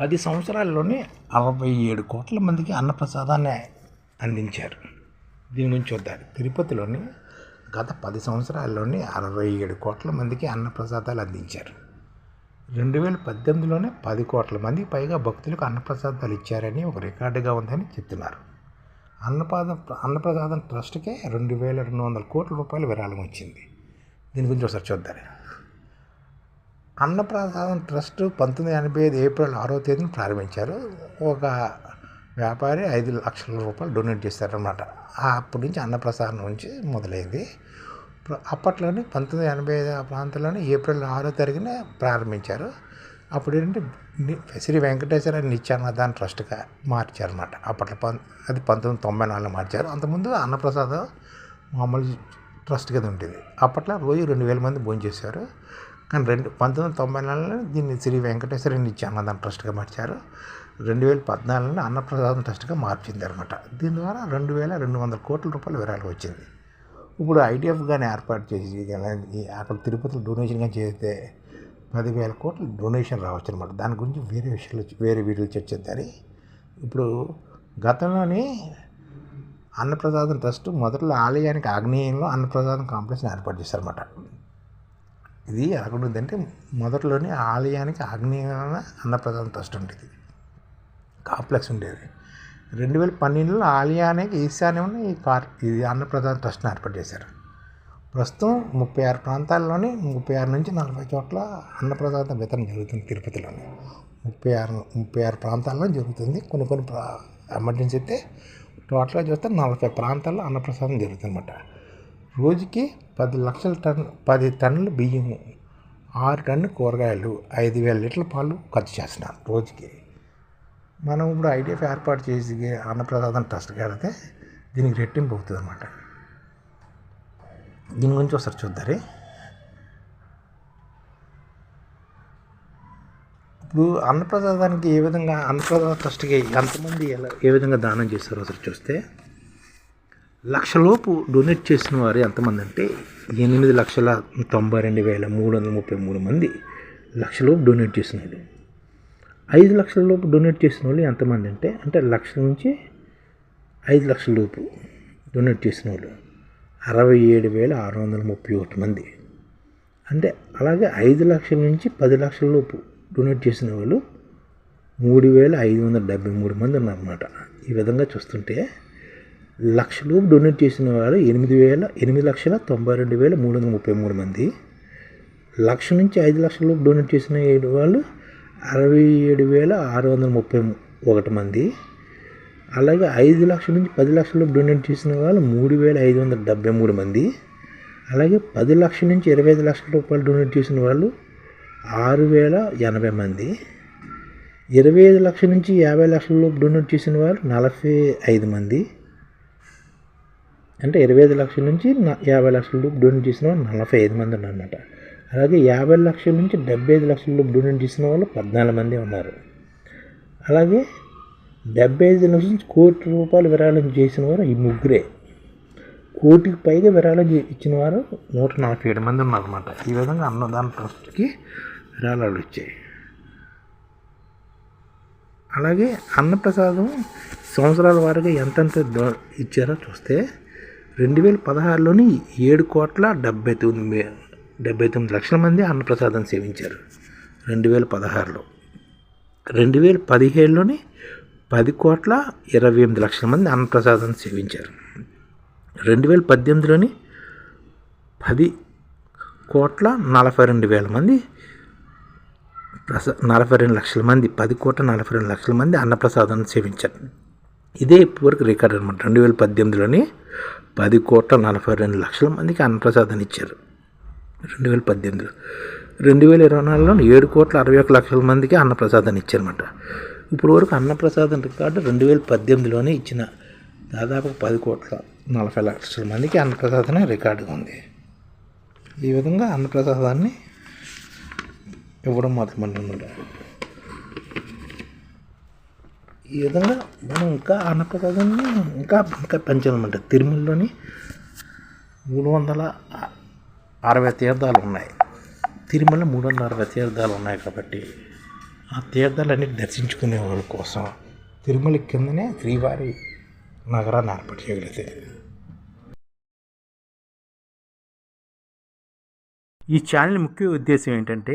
పది సంవత్సరాల్లోనే అరవై ఏడు కోట్ల మందికి అన్నప్రసాదాన్ని అందించారు. దీని గురించి చూద్దాం. తిరుపతిలోని గత పది సంవత్సరాల్లోనే అరవై ఏడు కోట్ల మందికి అన్నప్రసాదాలు అందించారు. రెండు వేల పద్దెనిమిదిలోనే పది కోట్ల మందికి పైగా భక్తులకు అన్నప్రసాదాలు ఇచ్చారని ఒక రికార్డుగా ఉందని చెప్తున్నారు. అన్నపాద అన్నప్రసాదం ట్రస్ట్కే రెండు వేల రెండు వందల కోట్ల రూపాయల విరాళం వచ్చింది. దీని గురించి ఒకసారి చూద్దాం. అన్నప్రసాదం ట్రస్ట్ పంతొమ్మిది ఎనభై ఐదు ఏప్రిల్ ఆరో తేదీన ప్రారంభించారు. ఒక వ్యాపారి ఐదు లక్షల రూపాయలు డొనేట్ చేశారనమాట అప్పటి నుంచి అన్నప్రసాదం నుంచి మొదలైంది. అప్పట్లోనే పంతొమ్మిది ఎనభై ఐదు ఆ ప్రాంతంలోనే ఏప్రిల్ ఆరో తారీఖున ప్రారంభించారు. అప్పుడు ఏంటంటే శ్రీ వెంకటేశ్వర నిత్యాన్నదాన ట్రస్ట్గా మార్చారన్నమాట. అప్పట్లో పం అది పంతొమ్మిది తొంభై నాలుగులో మార్చారు. అంతకుముందు అన్నప్రసాదం మామూలు ట్రస్ట్ కింద ఉండేది. అప్పట్లో రోజు రెండు వేల మంది భోజనం చేశారు కానీ రెండు పంతొమ్మిది తొంభై నాలుగులో దీన్ని శ్రీ వెంకటేశ్వర నిత్యాన్నదాన ట్రస్ట్గా మార్చారు. రెండు వేల పద్నాలుగులో అన్నప్రసాదం ట్రస్ట్గా మార్చింది అనమాట దీని ద్వారా రెండు వేల రెండు వందల కోట్ల రూపాయల విరాళం వచ్చింది. ఇప్పుడు ఐడిఎఫ్ కానీ ఏర్పాటు చేసి అక్కడ తిరుపతిలో డొనేషన్ కానీ చేస్తే పదివేల కోట్ల డొనేషన్ రావచ్చు అనమాట దాని గురించి వేరే విషయాలు వేరే వీడియోలు చర్చిద్దాని ఇప్పుడు గతంలోని అన్నప్రసాదం ట్రస్ట్ మొదట్లో ఆలయానికి ఆగ్నేయంలో అన్నప్రసాదం కాంప్లెక్స్ని ఏర్పాటు చేశారన్నమాట. ఇది ఎక్కడ ఉందంటే మొదట్లోనే ఆలయానికి ఆగ్నేయమైన అన్నప్రసాదం ట్రస్ట్ ఉండేది. కాంప్లెక్స్ ఉండేది. రెండు వేల పన్నెండులో ఆలయానికి ఈశాన్యంలో ఈ కార్ ఇది అన్నప్రధాన ట్రస్ట్ని ఏర్పాటు చేశారు. ప్రస్తుతం ముప్పై ఆరు ప్రాంతాల్లోని ముప్పై ఆరు నుంచి నలభై చోట్ల అన్నప్రసాద వితరణ జరుగుతుంది తిరుపతిలోని. ముప్పై ఆరు ముప్పై ఆరు ప్రాంతాల్లో జరుగుతుంది. కొన్ని కొన్ని ప్రా- ఎమర్జెన్సీ అయితే టోటల్గా చూస్తే నలభై ప్రాంతాల్లో అన్నప్రసాదం జరుగుతుంది అనమాట రోజుకి పది లక్షల టన్ పది టన్నులు బియ్యము ఆరు టన్ను కూరగాయలు ఐదు వేల లీటర్ల పాలు ఖర్చు చేస్తున్నారు రోజుకి. మనం ఇప్పుడు ఐడిఎఫ్ ఏర్పాటు చేసి అన్నప్రసాదం ట్రస్ట్ కడితే దీనికి రెట్టింపు అవుతుంది అనమాట దీని గురించి ఒకసారి చూద్దారి ఇప్పుడు అన్నప్రసాదానికి ఏ విధంగా అన్నప్రసాద ట్రస్ట్కి ఎంతమంది ఎలా ఏ విధంగా దానం చేస్తారో ఒకసారి చూస్తే లక్షలోపు డొనేట్ చేసిన వారు ఎంతమంది అంటే ఎనిమిది లక్షల తొంభై రెండు వేల మూడు వందల ముప్పై మూడు మంది లక్షలోపు డొనేట్ చేసిన వాళ్ళు. ఐదు లక్షల లోపు డొనేట్ చేసిన వాళ్ళు ఎంతమంది అంటే అంటే లక్ష నుంచి ఐదు లక్షల లోపు డొనేట్ చేసిన వాళ్ళు అరవై ఏడు వేల ఆరు వందల ముప్పై ఒకటి మంది. అంటే అలాగే ఐదు లక్షల నుంచి పది లక్షల లోపు డొనేట్ చేసిన వాళ్ళు మూడు వేల ఐదు వందల డెబ్బై మూడు మంది ఉన్నారన్నమాట. ఈ విధంగా చూస్తుంటే లక్షలు డొనేట్ చేసిన వాళ్ళు ఎనిమిది వేల ఎనిమిది లక్షల తొంభై రెండు వేల మూడు వందల ముప్పై మూడు మంది. లక్ష నుంచి ఐదు లక్షలు డొనేట్ చేసిన ఏడు వాళ్ళు అరవై ఏడు వేల ఆరు వందల ముప్పై ఒకటి మంది. అలాగే ఐదు లక్షల నుంచి పది లక్షలు డొనేట్ చేసిన వాళ్ళు మూడు వేల ఐదు వందల డెబ్బై మూడు మంది. అలాగే పది లక్షల నుంచి ఇరవై ఐదు లక్షల రూపాయలు డొనేట్ చేసిన వాళ్ళు ఆరు వేల ఎనభై మంది. ఇరవై ఐదు లక్షల నుంచి యాభై లక్షల లోపు డొనేట్ చేసిన వాళ్ళు నలభై ఐదు మంది. అంటే ఇరవై ఐదు లక్షల నుంచి యాభై లక్షల రూపు డొనేట్ చేసిన వాళ్ళు నలభై ఐదు మంది ఉన్నారన్నమాట. అలాగే యాభై లక్షల నుంచి డెబ్బై ఐదు లక్షల రూపు డొనేట్ చేసిన వాళ్ళు పద్నాలుగు మంది ఉన్నారు. అలాగే డెబ్బై ఐదు లక్షల నుంచి కోటి రూపాయలు విరాళం చేసిన వారు ఈ ముగ్గురే. కోటికి పైగా విరాళం చే- ఇచ్చిన వారు నూట నలభై ఏడు మంది ఉన్నారన్నమాట. ఈ విధంగా అన్నదాన ట్రస్ట్కి విరాళాలు వచ్చాయి. అలాగే అన్నప్రసాదం సంవత్సరాల వారిగా ఎంతెంత ఇచ్చారో చూస్తే రెండు వేల పదహారులోని ఏడు కోట్ల డెబ్బై తొమ్మిది డెబ్బై తొమ్మిది లక్షల మంది అన్నప్రసాదం సేవించారు రెండు వేల పదహారులో. రెండు వేల పదిహేడులోని పది కోట్ల ఇరవై ఎనిమిది లక్షల మంది అన్నప్రసాదం సేవించారు. రెండు వేల పద్దెనిమిదిలోని పది కోట్ల నలభై రెండు వేల మంది ప్రసా నలభై రెండు లక్షల మంది పది కోట్ల నలభై రెండు లక్షల మంది అన్నప్రసాదాన్ని సేవించారు. ఇదే ఇప్పటివరకు రికార్డ్ అనమాట రెండు వేల పద్దెనిమిదిలోని పది కోట్ల నలభై రెండు లక్షల మందికి అన్నప్రసాదాన్ని ఇచ్చారు. రెండు వేల పద్దెనిమిదిలో. రెండు వేల ఇరవై నాలుగులో ఏడు కోట్ల అరవై ఒక లక్షల మందికి అన్నప్రసాదాన్ని ఇచ్చారన్నమాట. ఇప్పుడు వరకు అన్నప్రసాదం రికార్డు రెండు వేల పద్దెనిమిదిలోనే ఇచ్చిన దాదాపు పది కోట్ల నలభై లక్షల మందికి అన్నప్రసాదమే రికార్డుగా ఉంది. ఈ విధంగా అన్నప్రసాదాన్ని ఇవ్వడం మొదలుపెట్టినాడు ఈ విధంగా మనం ఇంకా అన్నప్రసాదాన్ని ఇంకా ఇంకా పెంచాలన్నమాట. తిరుమలలోని మూడు వందల అరవై తీర్థాలు ఉన్నాయి. తిరుమల మూడు వందల అరవై తీర్థాలు ఉన్నాయి కాబట్టి ఆ తీర్థాలన్నీ దర్శించుకునే వాళ్ళ కోసం తిరుమల కిందనే శ్రీవారి నగరాన్ని ఏర్పాటు చేయగలిగితే. ఈ ఛానల్ ముఖ్య ఉద్దేశం ఏంటంటే